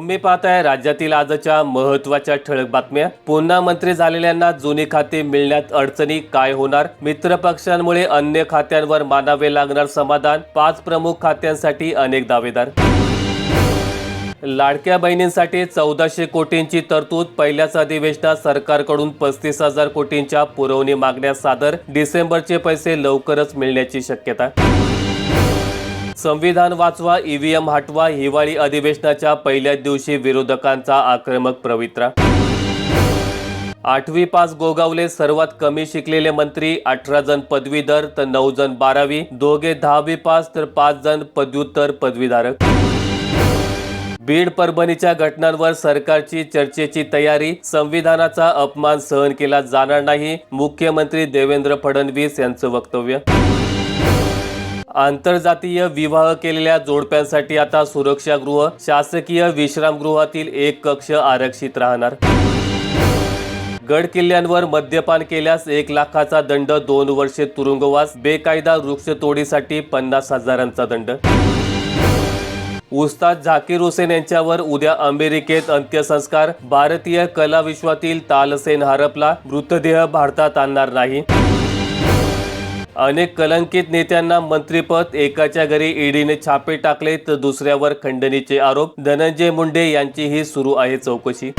तुम्ही पाहताय राज्यातील आजच्या महत्त्वाच्या ठळक बातम्या. पुन्हा मंत्री झालेल्यांना जुनी खाते मिळण्यात अडचणी काय होणार? मित्र पक्षांमुळे अन्य खात्यांवर मानावे लागणार समाधान. पाच प्रमुख खात्यांसाठी अनेक दावेदार. लाडक्या बहिणींसाठी चौदाशे कोटींची तरतूद. पहिल्याच अधिवेशनात सरकारकडून पस्तीस हजार कोटींच्या पुरवणी मागण्या सादर. डिसेंबरचे पैसे लवकरच मिळण्याची शक्यता. संविधान वाचवा ईव्हीएम हटवा हिवाळी अधिवेशनाच्या पहिल्याच दिवशी विरोधकांचा आक्रमक पवित्रा. आठवी पास गोगावले सर्वात कमी शिकलेले मंत्री अठरा जण पदवीधर तर नऊ जण बारावी. दोघे दहावी पास तर पाच जण पदव्युत्तर पदवीधारक. बीड परभणीच्या घटनांवर सरकारची चर्चेची तयारी. संविधानाचा अपमान सहन केला जाणार नाही मुख्यमंत्री देवेंद्र फडणवीस यांचं वक्तव्य. आंतरजातीय विवाह केलेल्या जोडप्यांसाठी आता सुरक्षागृह शासकीय विश्रामगृहातील एक कक्ष आरक्षित राहणार. गड किल्ल्यांवर मद्यपान केल्यास एक लाखाचा दंड दोन वर्षे तुरुंगवास बेकायदा वृक्षतोडीसाठी पन्नास हजारांचा दंड. उस्ताद झाकीर हुसेन यांच्यावर उद्या अमेरिकेत अंत्यसंस्कार भारतीय कला विश्वातील तालसेन हरपला मृतदेह भारतात आणणार नाही. अनेक कलंकित नेत्यांना मंत्रीपद एकाच्या घरी ईडीने छापे टाकले तर दुसऱ्यावर खंडणीचे आरोप. धनंजय मुंडे यांचीही सुरू आहे चौकशी.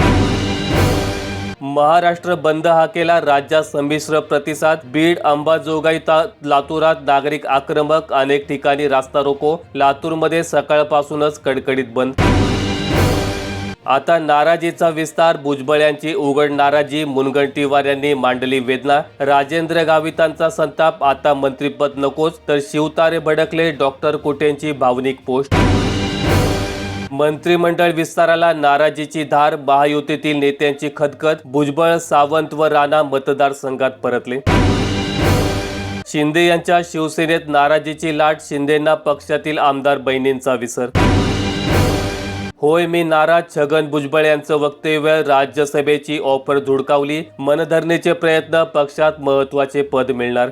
महाराष्ट्र बंद हा केला राज्यात संमिश्र प्रतिसाद. बीड अंबाजोगाई लातूरात नागरिक आक्रमक. अनेक ठिकाणी रास्ता रोको. लातूरमध्ये सकाळपासूनच कडकडीत बंद. आता नाराजीचा विस्तार भुजबळ यांची उघड नाराजी मुनगंटीवार यांनी मांडली वेदना. राजेंद्र गावितांचा संताप आता मंत्रीपद नकोच तर शिवतारे भडकले डॉक्टर कुटेंची भावनिक पोस्ट. मंत्रिमंडळ विस्ताराला नाराजीची धार महायुतीतील नेत्यांची खदखद भुजबळ सावंत व राणा मतदारसंघात परतले. शिंदे यांच्या शिवसेनेत नाराजीची लाट शिंदेंना पक्षातील आमदार बहिणींचा विसर. होय मी नाराज छगन भुजबळ यांचं वक्तव्य राज्यसभेची ऑफर धुडकावली. मनधरणीचे प्रयत्न पक्षात महत्त्वाचे पद मिळणार.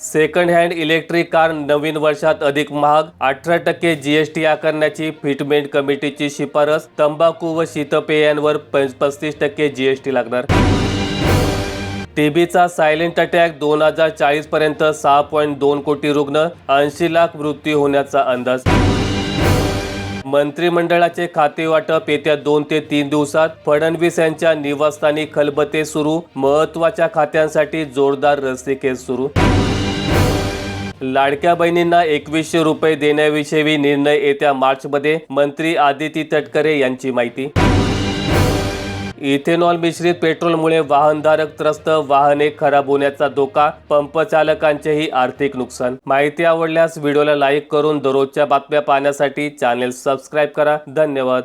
सेकंड हँड इलेक्ट्रिक कार नवीन वर्षात अधिक महाग. अठरा टक्के जीएसटी आकारण्याची फिटमेंट कमिटीची शिफारस. तंबाखू व शीतपेयांवर पस्तीस टक्के जीएसटी लागणार. टीबीचा सायलेंट अटॅक दोन हजार चाळीस पर्यंत सहा पॉईंट दोन कोटी रुग्ण. ऐंशी लाख मृत्यू होण्याचा अंदाज. मंत्रिमंडळाचे खाते वाटप येत्या दोन ते तीन दिवसात फडणवीस यांच्या निवासस्थानी खलबते सुरू. महत्त्वाच्या खात्यांसाठी जोरदार रस्सीखेच सुरू. लाडक्या बहिणींना एकवीसशे रुपये देण्याविषयी निर्णय येत्या मार्चमध्ये मंत्री आदिती तटकरे यांची माहिती. इथेनॉल मिश्रित पेट्रोलमुळे वाहनधारक त्रस्त वाहने खराब होण्याचा धोका पंप चालकांचेही आर्थिक नुकसान. माहिती आवडल्यास व्हिडिओला लाईक करून दररोजच्या बातम्या पाहण्यासाठी चॅनेल सबस्क्राईब करा. धन्यवाद.